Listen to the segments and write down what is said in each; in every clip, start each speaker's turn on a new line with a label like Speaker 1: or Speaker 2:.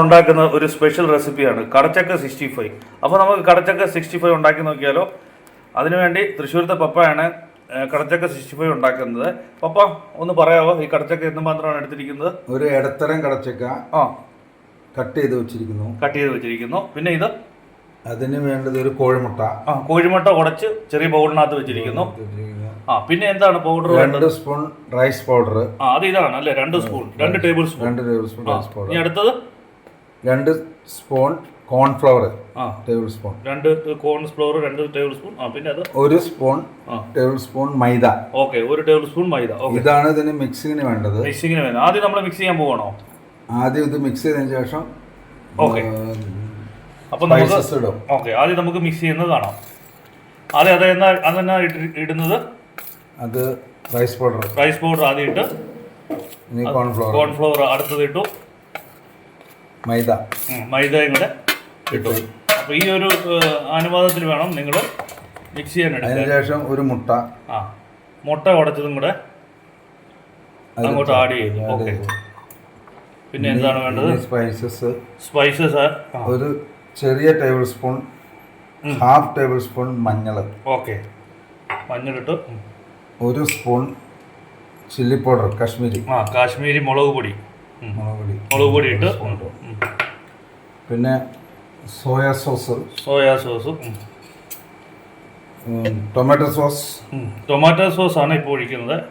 Speaker 1: ഉണ്ടാക്കുന്ന ഒരു സ്പെഷ്യൽ റെസിപ്പിയാണ് കടച്ചക്ക സിക്സ്റ്റി ഫൈവ് അപ്പോൾ നമുക്ക് കടച്ചക്ക സിക്സ്റ്റി ഫൈവ് ഉണ്ടാക്കി നോക്കിയാലോ? അതിനുവേണ്ടി തൃശ്ശൂരത്തെ പപ്പയാണ് കടച്ചക്ക സിക്സ്റ്റി ഫൈവ് ഉണ്ടാക്കുന്നത്. പപ്പ ഒന്ന് പറയാമോ ഈ കടച്ചക്ക എന്ത് മാത്രമാണ് എടുത്തിരിക്കുന്നത്?
Speaker 2: ഒരു ഇടത്തരം കടച്ചക്ക
Speaker 1: ആ.
Speaker 2: കട്ട് ചെയ്ത് വെച്ചിരിക്കുന്നു.
Speaker 1: കട്ട് ചെയ്ത് വെച്ചിരിക്കുന്നു. പിന്നെ ഇത്?
Speaker 2: അതിന് വേണ്ടത് ഒരു കോഴിമുട്ട.
Speaker 1: ആ കോഴിമുട്ട ഉടച്ച് ചെറിയ ബൗളിനകത്ത് വെച്ചിരിക്കുന്നു. ആ പിന്നെ എന്താണ് പൗഡർ
Speaker 2: രണ്ട് സ്പൂൺ റൈസ് പൗഡർ
Speaker 1: ആ അത് ഇതാണ് അല്ലേ? രണ്ട് സ്പൂൺ രണ്ട് ടേബിൾ സ്പൂൺ
Speaker 2: രണ്ട് ടേബിൾ സ്പൂൺ റൈസ് പൗഡർ
Speaker 1: ഇനി അടുത്തത്?
Speaker 2: രണ്ട് സ്പൂൺ കോൺഫ്ലവർ
Speaker 1: ആ.
Speaker 2: Table spoon.
Speaker 1: രണ്ട് കോൺഫ്ലവർ രണ്ട് ടേബിൾ സ്പൂൺ. ആ പിന്നെ അത്?
Speaker 2: ഒരു സ്പൂൺ ടേബിൾ സ്പൂൺ മൈദ.
Speaker 1: ഓക്കെ ഒരു ടേബിൾ സ്പൂൺ മൈദ.
Speaker 2: ഇതാണ് ഇതിന് മിക്സിങ്ങിന് വേണ്ടത്.
Speaker 1: മിക്സിങ്ങിന് വേണം ആദ്യം നമ്മൾ മിക്സ് ചെയ്യാൻ പോകണോ
Speaker 2: ആദ്യം ഇത് മിക്സ് ചെയ്തതിന് ശേഷം
Speaker 1: ഓക്കെ. അപ്പൊ നമുക്ക്
Speaker 2: ഇടും.
Speaker 1: ഓക്കെ ആദ്യം നമുക്ക് മിക്സ് ചെയ്യുന്നത് കാണാം. ആദ്യം അതെന്നാ അതെന്നാ ഇട്ട് ഇടുന്നത്?
Speaker 2: അത് റൈസ് പൗഡർ
Speaker 1: റൈസ് പൗഡർ ആദ്യം ഇട്ട്
Speaker 2: കോൺഫ്ലവർ
Speaker 1: കോൺഫ്ലവർ അടുത്തത് ഇട്ടു.
Speaker 2: മൈദ.
Speaker 1: മൈദയും കൂടെ ഇട്ടു. അപ്പൊ ഈ ഒരു അനുപാതത്തിൽ വേണം നിങ്ങൾ മിക്സ് ചെയ്യാൻ
Speaker 2: അതിന് ശേഷം ഒരു മുട്ട.
Speaker 1: ആ മുട്ട ഉടച്ചതും കൂടെ അങ്ങോട്ട് ആഡ് ചെയ്തു. ഓക്കെ പിന്നെ എന്താണ് വേണ്ടത്?
Speaker 2: സ്പൈസസ്
Speaker 1: സ്പൈസസ്
Speaker 2: ഒരു ചെറിയ table spoon half table spoon മഞ്ഞൾ
Speaker 1: ഓക്കെ മഞ്ഞളിട്ട്
Speaker 2: ഒരു സ്പൂൺ ചില്ലി പൗഡർ കാശ്മീരി.
Speaker 1: ആ കാശ്മീരി മുളക് പൊടി.
Speaker 2: മുളക് പൊടി
Speaker 1: മുളക് പൊടി ഇട്ട്.
Speaker 2: പിന്നെ soya sauce.
Speaker 1: Soya sauce.
Speaker 2: Tomato sauce.
Speaker 1: Tomato sauce ആണ് ഇപ്പോൾ ഒഴിക്കുന്നത്.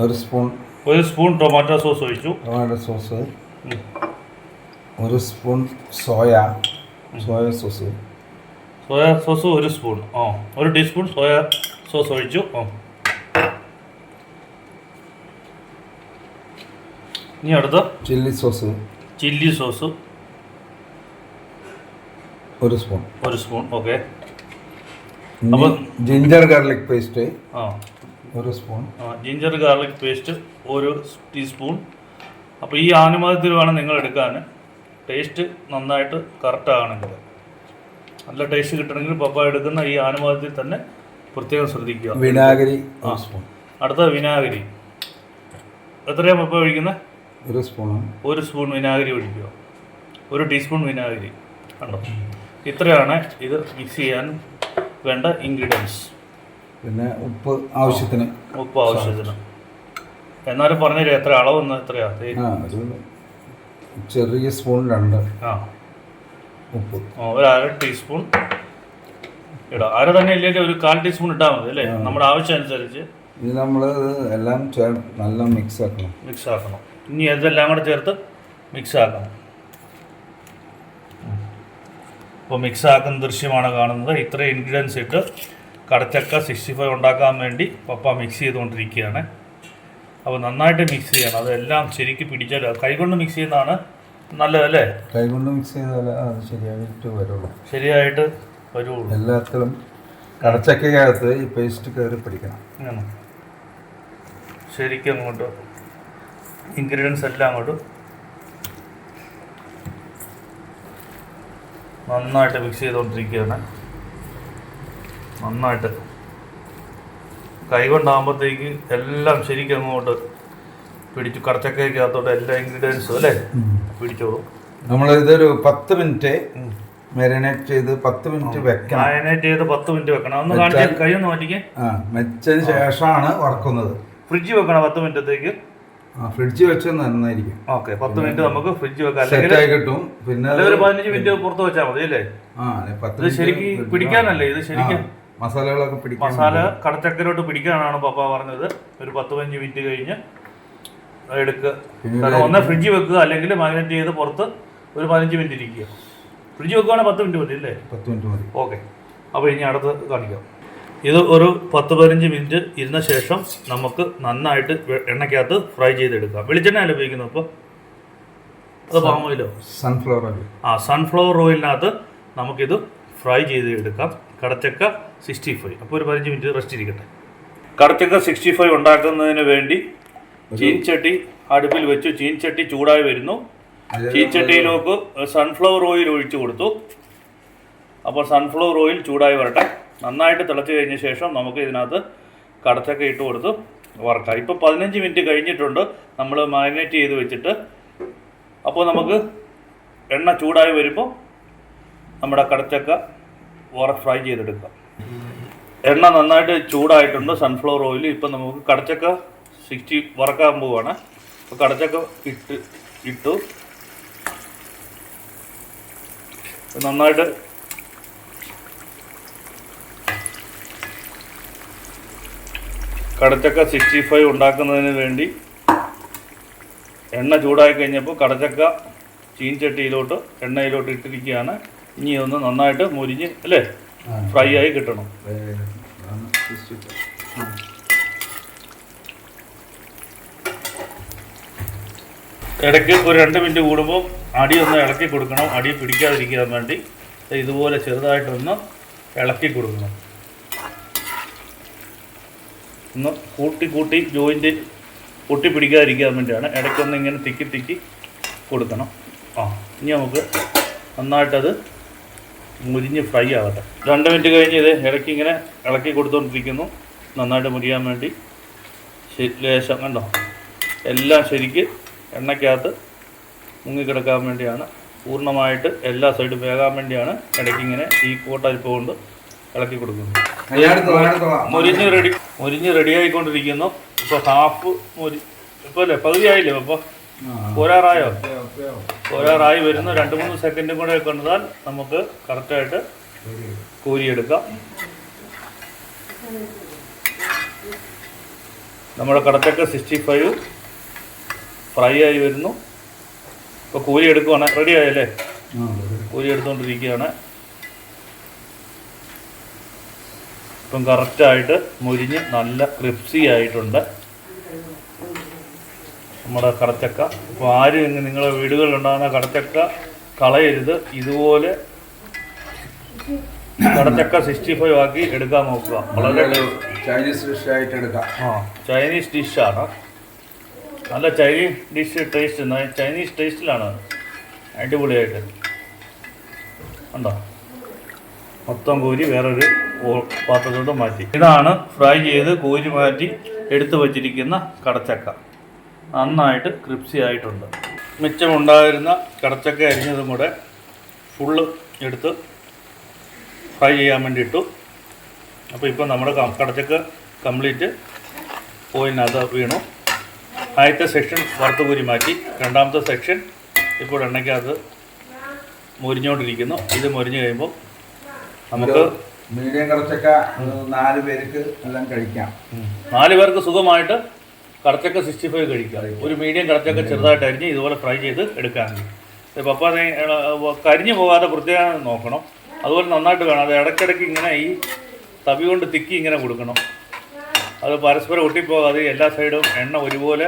Speaker 2: ഒരു സ്പൂൺ
Speaker 1: ഒരു സ്പൂൺ ടൊമാറ്റോ സോസ് ഒഴിച്ചു.
Speaker 2: Tomato sauce. ഒരു spoon soya. Soya sauce.
Speaker 1: Soya sauce ഒരു സ്പൂൺ ആ. ഒരു ടീസ്പൂൺ സോയ സോസ് ഒഴിച്ചു. ആ. ഇനി അടുത്ത
Speaker 2: ചില്ലി സോസ്.
Speaker 1: Chilli sauce.
Speaker 2: ഒരു സ്പൂൺ.
Speaker 1: ഒരു സ്പൂൺ ഓക്കെ. അപ്പോൾ
Speaker 2: ജിഞ്ചർ ഗാർലിക് പേസ്റ്റ്
Speaker 1: ആ.
Speaker 2: ഒരു സ്പൂൺ.
Speaker 1: ജിഞ്ചർ ഗാർലിക് പേസ്റ്റ് ഒരു ടീസ്പൂൺ അപ്പോൾ ഈ ആനുപാതത്തിൽ വേണം നിങ്ങൾ എടുക്കാൻ. ടേസ്റ്റ് നന്നായിട്ട് കറക്റ്റ് ആകണമെങ്കിൽ. നല്ല ടേസ്റ്റ് കിട്ടണമെങ്കിൽ പപ്പ എടുക്കുന്ന ഈ ആനുപാതത്തിൽ തന്നെ പ്രത്യേകം ശ്രദ്ധിക്കുക.
Speaker 2: വിനാഗിരി ആ. സ്പൂൺ.
Speaker 1: അടുത്ത വിനാഗിരി. എത്രയാണ് പപ്പ ഒഴിക്കുന്നത്
Speaker 2: ഒരു സ്പൂൺ
Speaker 1: ഒരു സ്പൂൺ വിനാഗിരി ഒഴിക്കുക. ഒരു ടീസ്പൂൺ വിനാഗിരി കണ്ടോ? ഇത്രയാണ് ഇത് മിക്സ് ചെയ്യാൻ വേണ്ട ഇൻഗ്രീഡിയൻസ്.
Speaker 2: പിന്നെ ഉപ്പ് ആവശ്യത്തിന്.
Speaker 1: ഉപ്പ് ആവശ്യത്തിന്. എന്നാലും പറഞ്ഞില്ല എത്ര അളവ് എത്രയാ
Speaker 2: ചെറിയ സ്പൂൺ രണ്ട്.
Speaker 1: ആ.
Speaker 2: ഉപ്പ്.
Speaker 1: ഒരു അര ടീസ്പൂൺ ഇടാം. അര തന്നെ ഇല്ലെങ്കിൽ ഒരു കാൽ ടീസ്പൂൺ ഇട്ടാൽ മതി അല്ലേ? നമ്മുടെ ആവശ്യം അനുസരിച്ച്
Speaker 2: ഇത് നമ്മൾ എല്ലാം നല്ല മിക്സ് ആക്കണം.
Speaker 1: മിക്സ് ആക്കണം. ഇനി ഇതെല്ലാം കൂടെ ചേർത്ത് മിക്സ് അപ്പോൾ ഇപ്പോൾ മിക്സ് ആക്കുന്ന ദൃശ്യമാണ് കാണുന്നത്. ഇത്രയും ഇൻഗ്രീഡിയൻസ് ഇട്ട് കടച്ചക്ക സിക്സ്റ്റി ഫൈവ് ഉണ്ടാക്കാൻ വേണ്ടി പപ്പ മിക്സ് ചെയ്തുകൊണ്ടിരിക്കുകയാണ്. അപ്പോൾ നന്നായിട്ട് മിക്സ് ചെയ്യണം. അതെല്ലാം ശരിക്ക് പിടിച്ചാൽ കൈകൊണ്ട് മിക്സ് ചെയ്യുന്നതാണ് നല്ലതല്ലേ
Speaker 2: കൈകൊണ്ട് മിക്സ് ചെയ്താൽ അത് ശരിയായിട്ട് വരുള്ളൂ.
Speaker 1: ശരിയായിട്ട് വരുള്ളൂ.
Speaker 2: എല്ലാത്തിലും കടച്ചക്കകത്ത് ഈ പേസ്റ്റ് കയറി പിടിക്കണം.
Speaker 1: ശരിക്കും അങ്ങോട്ട് ഇൻഗ്രീഡിയൻസ് എല്ലാം അങ്ങോട്ട് നന്നായിട്ട് മിക്സ് ചെയ്തുകൊണ്ടിരിക്കുകയാണ് നന്നായിട്ട്. കൈകൊണ്ടാകുമ്പോഴത്തേക്ക് എല്ലാം ശരിക്കും അങ്ങോട്ട് പിടിച്ചു കടച്ചക്കകത്തോട്ട് എല്ലാ ഇൻഗ്രീഡിയൻസും അല്ലേ? പിടിച്ചോളും.
Speaker 2: നമ്മൾ ഇതൊരു പത്ത് മിനിറ്റ് മെറിനേറ്റ് ചെയ്ത് പത്ത് മിനിറ്റ് വെക്കണം.
Speaker 1: മാരിനേറ്റ് ചെയ്ത് പത്ത് മിനിറ്റ് വെക്കണം. ഒന്ന് കാണിച്ചാൽ കൈ ഒന്ന് മാറ്റിക്കേ?
Speaker 2: ആ മെച്ചതിന് ശേഷമാണ് വറക്കുന്നത്.
Speaker 1: ഫ്രിഡ്ജ് വെക്കണം പത്ത് മിനിറ്റത്തേക്ക്.
Speaker 2: ആ ഫ്രിഡ്ജിൽ വെച്ചാൽ നന്നായിരിക്കും.
Speaker 1: ഓക്കെ പത്ത് മിനിറ്റ് നമുക്ക് ഫ്രിഡ്ജ് വെക്കാം. അല്ലെങ്കിൽ
Speaker 2: സെറ്റായി കിട്ടും. പിന്നെ
Speaker 1: അല്ലെങ്കിൽ ഒരു പതിനഞ്ച് മിനിറ്റ് പുറത്ത് വെച്ചാൽ മതി അല്ലേ?
Speaker 2: ആ അല്ലെ പത്ത്
Speaker 1: ഇത്
Speaker 2: മിനിറ്റ്
Speaker 1: ശരിക്ക് പിടിക്കാനല്ലേ? ഇത് ശരിക്കും
Speaker 2: മസാലകളൊക്കെ പിടിക്കാൻ
Speaker 1: മസാല കടച്ചക്കരോട്ട് പിടിക്കാനാണ് പപ്പ പറഞ്ഞത്. ഒരു പത്ത് പതിനഞ്ച് മിനിറ്റ് കഴിഞ്ഞ് എടുക്കുക കാരണം ഒന്ന് ഫ്രിഡ്ജ് വെക്കുക അല്ലെങ്കിൽ മാഗ്നറ്റ് ചെയ്ത് പുറത്ത് ഒരു പതിനഞ്ച് മിനിറ്റ് ഇരിക്കുക. ഫ്രിഡ്ജ് വെക്കുകയാണെങ്കിൽ പത്ത് മിനിറ്റ് മതി അല്ലേ?
Speaker 2: പത്ത് മിനിറ്റ് മതി.
Speaker 1: ഓക്കെ അപ്പോൾ ഇനി അടുത്ത് കാണിക്കാം. ഇത് ഒരു പത്ത് പതിനഞ്ച് മിനിറ്റ് ഇരുന്ന ശേഷം നമുക്ക് നന്നായിട്ട് എണ്ണയ്ക്കകത്ത് ഫ്രൈ ചെയ്തെടുക്കാം. വെളിച്ചെണ്ണ അല്ല ഉപയോഗിക്കുന്നത് ഇപ്പോൾ അത് പാം ഓയിലോ
Speaker 2: സൺഫ്ലവർ ഓയിൽ
Speaker 1: ആ സൺഫ്ലവർ ഓയിലിനകത്ത് നമുക്കിത് ഫ്രൈ ചെയ്ത് എടുക്കാം കടച്ചക്ക സിക്സ്റ്റി ഫൈവ് അപ്പോൾ ഒരു പതിനഞ്ച് മിനിറ്റ് റെസ്റ്റ് ഇരിക്കട്ടെ. കടച്ചക്ക സിക്സ്റ്റി ഫൈവ് ഉണ്ടാക്കുന്നതിന് വേണ്ടി ചീൻചട്ടി അടുപ്പിൽ വെച്ചു. ചീൻചട്ടി ചൂടായി വരുന്നു. ചീൻചട്ടിയിലേക്ക് സൺഫ്ലവർ ഓയിൽ ഒഴിച്ചു കൊടുത്തു. അപ്പോൾ സൺഫ്ലവർ ഓയിൽ ചൂടായി വരട്ടെ. നന്നായിട്ട് തിളച്ച് കഴിഞ്ഞ ശേഷം നമുക്ക് ഇതിനകത്ത് കടച്ചൊക്കെ ഇട്ട് കൊടുത്ത് വറക്കാം. ഇപ്പോൾ പതിനഞ്ച് മിനിറ്റ് കഴിഞ്ഞിട്ടുണ്ട്. നമ്മൾ മാരിനേറ്റ് ചെയ്ത് വെച്ചിട്ട് അപ്പോൾ നമുക്ക് എണ്ണ ചൂടായി വരുമ്പോൾ നമ്മുടെ കടച്ചക്ക വറ ഫ്രൈ ചെയ്തെടുക്കാം. എണ്ണ നന്നായിട്ട് ചൂടായിട്ടുണ്ട്. സൺഫ്ലവർ ഓയിൽ ഇപ്പം നമുക്ക് കടച്ചക്ക സിക്സ്റ്റി വറക്കാൻ പോവുകയാണ് അപ്പോൾ കടച്ചക്ക ഇട്ട് ഇട്ടു. നന്നായിട്ട് കടച്ചക്ക സിക്സ്റ്റി ഫൈവ് ഉണ്ടാക്കുന്നതിന് വേണ്ടി എണ്ണ ചൂടായി കഴിഞ്ഞപ്പോൾ കടച്ചക്ക ചീൻചട്ടിയിലോട്ട് എണ്ണയിലോട്ട് ഇട്ടിരിക്കുകയാണ്. ഇനി ഒന്ന് നന്നായിട്ട് മുരിഞ്ഞ് അല്ലേ? ഫ്രൈ ആയി കിട്ടണം. ഇടയ്ക്ക് ഒരു രണ്ട് മിനിറ്റ് കൂടുമ്പോൾ അടി ഒന്ന് ഇളക്കി കൊടുക്കണം. അടി പിടിക്കാതിരിക്കാൻ വേണ്ടി ഇതുപോലെ ചെറുതായിട്ടൊന്ന് ഇളക്കി കൊടുക്കണം. ഒന്ന് കൂട്ടി കൂട്ടി ജോയിന്റ് പൊട്ടി പിടിക്കാതിരിക്കാൻ വേണ്ടിയാണ്. ഇടയ്ക്കൊന്ന് ഇങ്ങനെ തിക്കി തിക്കി കൊടുക്കണം. ആ ഇനി നമുക്ക് നന്നായിട്ടത് മുരിഞ്ഞ് ഫ്രൈ ആകട്ടെ. രണ്ട് മിനിറ്റ് കഴിഞ്ഞ് ഇത് ഇടയ്ക്ക് ഇങ്ങനെ ഇളക്കി കൊടുത്തുകൊണ്ടിരിക്കുന്നു നന്നായിട്ട് മുരിയാൻ വേണ്ടി. ലേശം കണ്ടോ? എല്ലാം ശരിക്ക് എണ്ണയ്ക്കകത്ത് മുങ്ങിക്കിടക്കാൻ വേണ്ടിയാണ്. പൂർണമായിട്ട് എല്ലാ സൈഡും വേകാൻ വേണ്ടിയാണ് ഇടയ്ക്ക് ഇങ്ങനെ ഈ കൂട്ടരിപ്പ് കൊണ്ട് ഇളക്കി കൊടുക്കുന്നത്. മുരിഞ്ഞ് റെഡി മുരിഞ്ഞ് റെഡി ആയിക്കൊണ്ടിരിക്കുന്നു. ഇപ്പോൾ ഹാഫ് മുരി ഇപ്പോൾ അല്ലേ? പകുതി ആയില്ലേ അപ്പോൾ പോരാറായോ പോരാറായി വരുന്ന. രണ്ട് മൂന്ന് സെക്കൻഡും കൂടെ കണ്ടാൽ നമുക്ക് കറക്റ്റായിട്ട് കോരിയെടുക്കാം. നമ്മുടെ കടച്ചക്ക സിക്സ്റ്റി ഫൈവ് ഫ്രൈ ആയി വരുന്നു. ഇപ്പോൾ കോരി എടുക്കുവാണ് റെഡി ആയല്ലേ കോരി എടുത്തുകൊണ്ടിരിക്കുകയാണ് ഇപ്പം കറക്റ്റായിട്ട് മുരിഞ്ഞ് നല്ല ക്രിപ്സി ആയിട്ടുണ്ട്. നമ്മുടെ കടച്ചക്ക. അപ്പോൾ ആരും ഇങ്ങനെ നിങ്ങളുടെ വീടുകളിലുണ്ടാകുന്ന കടച്ചക്ക കളയരുത്. ഇതുപോലെ കടച്ചക്ക സിക്സ്റ്റി ഫൈവ് ആക്കി എടുക്കാൻ നോക്കുക. വളരെ
Speaker 2: ചൈനീസ് ഡിഷ് ആയിട്ട് എടുക്കാം.
Speaker 1: ആ ചൈനീസ് ഡിഷാണ് നല്ല ചൈനീസ് ഡിഷ് ടേസ്റ്റ് ചൈനീസ് ടേസ്റ്റിലാണ് അടിപൊളിയായിട്ട്. ഉണ്ടോ മൊത്തം കോരി വേറൊരു പാത്രത്തോട്ട് മാറ്റി. ഇതാണ് ഫ്രൈ ചെയ്ത് കോരി മാറ്റി എടുത്തു വച്ചിരിക്കുന്ന കടച്ചക്ക. നന്നായിട്ട് ക്രിപ്സി ആയിട്ടുണ്ട്. മിച്ചമുണ്ടായിരുന്ന കടച്ചക്ക അരിഞ്ഞതും കൂടെ ഫുള്ള് എടുത്ത് ഫ്രൈ ചെയ്യാൻ വേണ്ടി ഇട്ടു അപ്പോൾ ഇപ്പം നമ്മുടെ കടച്ചക്ക കംപ്ലീറ്റ് ഓയിലിനകത്ത് വീണു. ആദ്യത്തെ സെക്ഷൻ വറുത്ത് കൂരി മാറ്റി. രണ്ടാമത്തെ സെക്ഷൻ ഇപ്പോൾ എണ്ണയ്ക്കകത്ത് മുരിഞ്ഞുകൊണ്ടിരിക്കുന്നു ഇത് മുരിഞ്ഞു കഴിയുമ്പോൾ നമുക്ക്
Speaker 2: മീഡിയം കുറച്ചൊക്കെ നാല് പേർക്ക് എല്ലാം കഴിക്കാം.
Speaker 1: നാല് പേർക്ക് സുഖമായിട്ട് കടച്ചക്ക സിക്സ്റ്റി ഫൈവ് കഴിക്കാം. ഒരു മീഡിയം കടച്ചക്ക ചെറുതായിട്ട് അരിഞ്ഞ് ഇതുപോലെ ഫ്രൈ ചെയ്ത് എടുക്കാൻ പപ്പ കരിഞ്ഞു പോകാതെ പ്രത്യേകം നോക്കണം. അതുപോലെ നന്നായിട്ട് വേണം അത് ഇടയ്ക്കിടയ്ക്ക് ഇങ്ങനെ ഈ തവി കൊണ്ട് തിക്കി ഇങ്ങനെ കൊടുക്കണം. അത് പരസ്പരം ഒട്ടിപ്പോകാതെ എല്ലാ സൈഡും എണ്ണ ഒരുപോലെ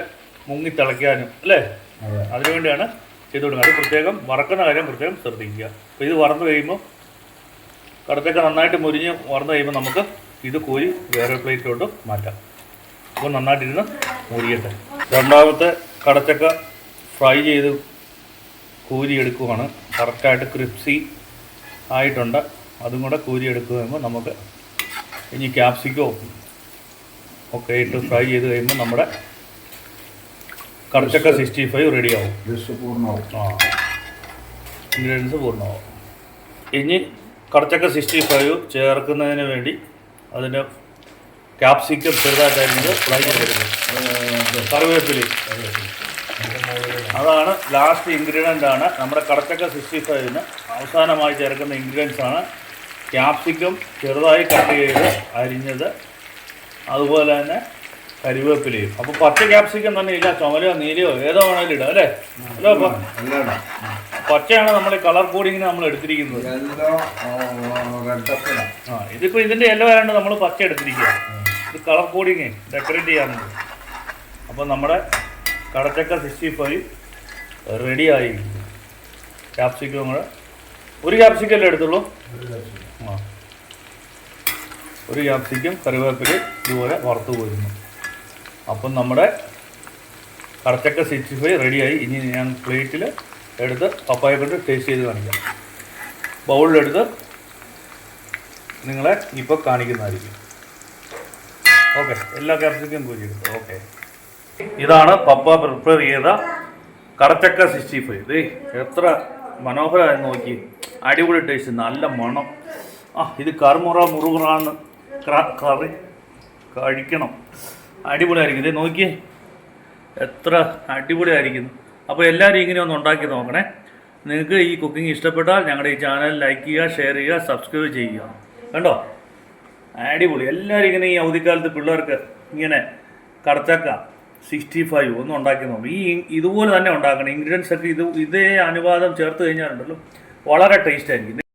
Speaker 1: മുങ്ങി തിളയ്ക്കാനും അല്ലേ?
Speaker 2: അതെ.
Speaker 1: അതിനുവേണ്ടിയാണ് ചെയ്ത് കൊടുക്കുന്നത് അത് പ്രത്യേകം വറക്കുന്ന കാര്യം പ്രത്യേകം ശ്രദ്ധിക്കുക. അപ്പോൾ ഇത് വറന്നു കഴിയുമ്പോൾ കടച്ചക്ക നന്നായിട്ട് മുരിഞ്ഞ് വറന്ന് കഴിയുമ്പോൾ നമുക്ക് ഇത് കോരി വേറെ പ്ലേറ്റിലോട്ട് മാറ്റാം. അപ്പോൾ നന്നായിട്ടിരുന്ന് മുരിയട്ടെ. രണ്ടാമത്തെ കടച്ചക്ക ഫ്രൈ ചെയ്ത് കോരി എടുക്കുവാണ് കറക്റ്റായിട്ട് ക്രിപ്സി ആയിട്ടുണ്ട്. അതും കൂടെ കോരി എടുക്കുക കഴിയുമ്പോൾ നമുക്ക് ഇനി ക്യാപ്സിക്കോ ഒക്കെ ഇട്ട് ഫ്രൈ ചെയ്ത് കഴിയുമ്പോൾ നമ്മുടെ കടച്ചക്ക സിക്സ്റ്റി ഫൈവ് റെഡിയാവും ആ. ഇൻഗ്രീഡിയൻസ് പൂർണമാവും. ഇനി കടച്ചക്ക സിക്സ്റ്റി ഫൈവ് ചേർക്കുന്നതിന് വേണ്ടി അതിന്റെ ക്യാപ്സിക്കം ചെറുതായിട്ടായിരുന്നു ഫ്രൈ ചെയ്തിരുന്നത് കറിവേപ്പില അതാണ് ലാസ്റ്റ് ഇൻഗ്രീഡിയന്റ് ആണ്. നമ്മുടെ കടച്ചക്ക സിക്സ്റ്റി ഫൈവിന് അവസാനമായി ചേർക്കുന്ന ഇൻഗ്രീഡിയൻസ് ആണ് ക്യാപ്സിക്കം ചെറുതായി കട്ട് ചെയ്ത് അരിഞ്ഞത്. അതുപോലെ തന്നെ കരിവേപ്പിലയും. അപ്പൊ പച്ച ക്യാപ്സിക്കം തന്നെ ഇല്ല ചുമലയോ നീലയോ ഏതോ വേണേലും ഇടാം അല്ലേ? അല്ലോ. പച്ചയാണ് നമ്മൾ കളർ കോഡിങ്ങിന് നമ്മൾ എടുത്തിരിക്കുന്നത്.
Speaker 2: ഇതിപ്പോ
Speaker 1: ആ. ഇതിപ്പോൾ ഇതിന്റെ യെല്ലോ ആയതുകൊണ്ട് നമ്മൾ പച്ച എടുത്തിരിക്കുക ഇത് കളർ കോഡിങ് ഡെക്കറേറ്റ് ചെയ്യാറുണ്ട് അപ്പൊ നമ്മുടെ കടച്ചക്ക സിക്സ്റ്റി ഫൈവ് റെഡി ആയി. ക്യാപ്സിക്കം കൂടെ ഒരു ക്യാപ്സിക്കം അല്ലേ എടുത്തുള്ളൂ? ആ. ഒരു ക്യാപ്സിക്കം കറിവേപ്പില ഇതുപോലെ വറുത്തു പോരുന്നു. അപ്പം നമ്മുടെ കടച്ചക്ക സിക്സ്റ്റി ഫൈവ് റെഡിയായി ഇനി ഞാൻ പ്ലേറ്റിൽ എടുത്ത് പപ്പായ കൊണ്ട് ടേസ്റ്റ് ചെയ്ത് കാണിക്കാം. ബൗളിലെടുത്ത് നിങ്ങളെ ഇപ്പോൾ കാണിക്കുന്നതായിരിക്കും. ഓക്കെ എല്ലാ ക്യാപ്സിക്കും പൂരി എടുത്തു. ഓക്കെ ഇതാണ് പപ്പ പ്രിപ്പയർ ചെയ്ത കടച്ചക്ക സിക്സ്റ്റി ഫൈവ് ദേ എത്ര മനോഹരമായി നോക്കി. അടിപൊളി ടേസ്റ്റ് നല്ല മണം. ആ ഇത് കറുമുറ മുറുമുറാന്ന് ക്ര- കറി കഴിക്കണം. അടിപൊളിയായിരിക്കും. ഇത് നോക്കിയേ. എത്ര അടിപൊളിയായിരിക്കുന്നു. അപ്പോൾ എല്ലാവരും ഇങ്ങനെ ഒന്ന് ഉണ്ടാക്കി നോക്കണേ. നിങ്ങൾക്ക് ഈ കുക്കിംഗ് ഇഷ്ടപ്പെട്ടാൽ ഞങ്ങളുടെ ഈ ചാനൽ ലൈക്ക് ചെയ്യുക ഷെയർ ചെയ്യുക സബ്സ്ക്രൈബ് ചെയ്യുക. കണ്ടോ? അടിപൊളി. എല്ലാവരും ഇങ്ങനെ ഈ അവധിക്കാലത്ത് പിള്ളേർക്ക് ഇങ്ങനെ കടച്ചക്ക സിക്സ്റ്റി ഫൈവ് ഒന്നും ഉണ്ടാക്കി നോക്കും. ഈ ഇതുപോലെ തന്നെ ഉണ്ടാക്കണം. ഇൻഗ്രീഡിയൻസ് ഒക്കെ ഇത് ഇതേ അനുവാദം ചേർത്ത് കഴിഞ്ഞാലുണ്ടല്ലോ. വളരെ ടേസ്റ്റ് ആയിരിക്കും.